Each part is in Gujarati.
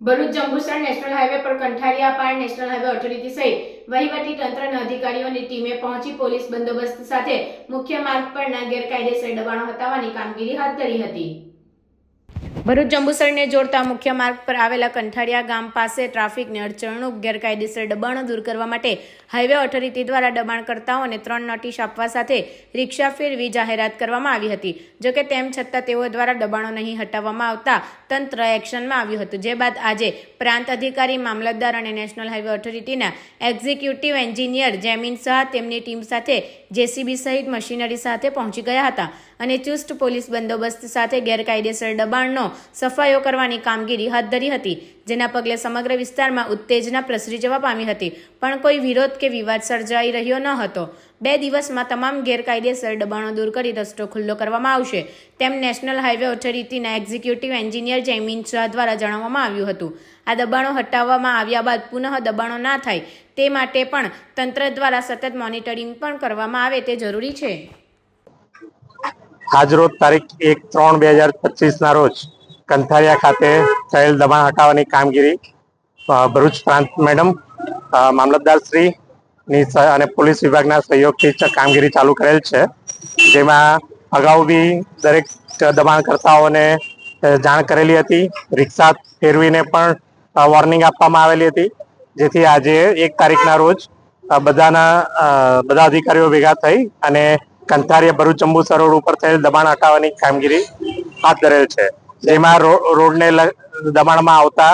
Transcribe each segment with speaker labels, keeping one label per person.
Speaker 1: ભરૂચ, જંબુસર નેશનલ હાઈવે પર કંઠારીયા પાર નેશનલ હાઈવે ઓથોરિટી સહિત વહીવટી તંત્રના અધિકારીઓની ટીમે પહોંચી પોલીસ બંદોબસ્ત સાથે મુખ્ય માર્ગ પરના ગેરકાયદેસર દબાણો હટાવવાની કામગીરી હાથ ધરી હતી. ભરૂચ જંબુસરને જોડતા મુખ્ય માર્ગ પર આવેલા કંઠારિયા ગામ પાસે ટ્રાફિકની અડચણનું ગેરકાયદેસર દબાણો દૂર કરવા માટે હાઈવે ઓથોરિટી દ્વારા દબાણકર્તાઓને ત્રણ નોટિસ આપવા સાથે રિક્ષા ફેરવી જાહેરાત કરવામાં આવી હતી. જોકે તેમ છતાં તેઓ દ્વારા દબાણો નહીં હટાવવામાં આવતા તંત્ર એક્શનમાં આવ્યું હતું. જે બાદ આજે પ્રાંત અધિકારી, મામલતદાર અને નેશનલ હાઈવે ઓથોરિટીના એક્ઝિક્યુટિવ એન્જિનિયર જેમીન શાહ તેમની ટીમ સાથે જેસીબી સહિત મશીનરી સાથે પહોંચી ગયા હતા. અને ચુસ્ત પોલીસ બંદોબસ્ત સાથે ગેરકાયદેસર દબાણનો સફાયો કરવાની કામગીરી હાથ ધરી હતી, જેના પગલે સમગ્ર વિસ્તારમાં ઉત્તેજના પ્રસરી જવા પામી હતી, પણ કોઈ વિરોધ કે વિવાદ સર્જાઈ રહ્યો ન હતો. બે દિવસમાં તમામ ગેરકાયદેસર દબાણો દૂર કરી રસ્તો ખુલ્લો કરવામાં આવશે, તેમ નેશનલ હાઈવે ઓથોરિટીના એક્ઝિક્યુટિવ એન્જિનિયર જયમીન શાહ દ્વારા જણાવવામાં આવ્યું હતું. આ દબાણો હટાવવામાં આવ્યા બાદ પુનઃ દબાણો ના થાય, તે માટે પણ તંત્ર દ્વારા સતત મોનિટરિંગ પણ કરવામાં આવે તે જરૂરી છે.
Speaker 2: આજરોજ તારીખ એક ત્રણ બે હજાર પચીસના રોજ કંથારિયા ખાતે થયેલ દબાણ હટાવવાની કામગીરી ભરૂચ પ્રાંત મેડમ મામલતદાર શ્રી ની અને પોલીસ વિભાગના સહયોગથી કામગીરી ચાલુ કરેલ છે. જેમાં અગાઉ બી દરેક દબાણકર્તાઓને જાણ કરેલી હતી. રિક્ષા ફેરવીને પણ વોર્નિંગ આપવામાં આવેલી હતી. જેથી આજે એક તારીખના રોજ બધાના બધા અધિકારીઓ ભેગા થઈ અને કંથારિયા ભરૂચ જંબુસર રોડ ઉપર થયેલ દબાણ હટાવવાની કામગીરી હાથ ધરેલ છે. જેમાં રોડને દબાણમાં આવતા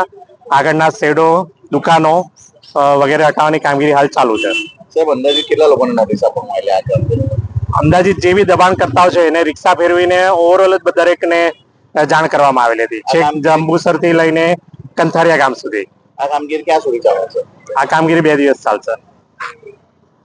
Speaker 2: આગળના શેડો દુકાનો વગેરે હટાવવાની કામગીરી હાલ ચાલુ છે.
Speaker 3: સાહેબ અંદાજે કેટલા લોકોને નોટિસ આપવામાં આવેલી આ
Speaker 2: અંદાજિત જે બી દબાણ કરતા છે એને રિક્ષા ફેરવીને ઓવરઓલ જ દરેકને જાણ કરવામાં આવેલી હતી. છેક જંબુસરથી લઈને કંથારિયા ગામ સુધી.
Speaker 3: આ કામગીરી ક્યાં સુધી ચાલે છે?
Speaker 2: આ કામગીરી બે દિવસ ચાલશે.